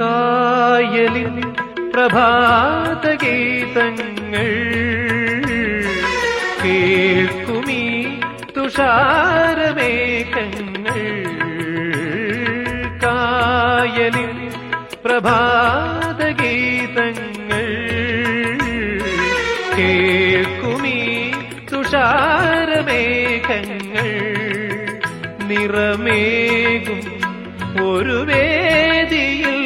കായലിൽ പ്രഭാതഗീതങ്ങൾ കേൾക്കുമീ തുഷാരമേഘങ്ങൾ. കായലിൽ പ്രഭാതഗീതങ്ങൾ കേൾക്കുമീ തുഷാരമേഘങ്ങൾ. നിറമേകും ഒരു വേദിയിൽ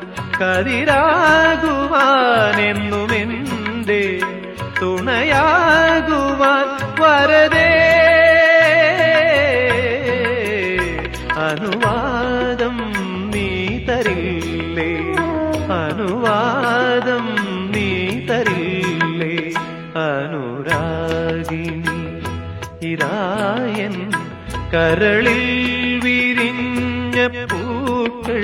കതിരാകുവാനെന്നുമെന്റെ തുണയാകുവാൻ വരതേ അനുവാദം നീ തരില്ലേ? അനുവാദം നീ തരില്ലേ? അനുരാഗി ഇതായൻ കരളിൽ വിരിഞ്ഞ പൂക്കൾ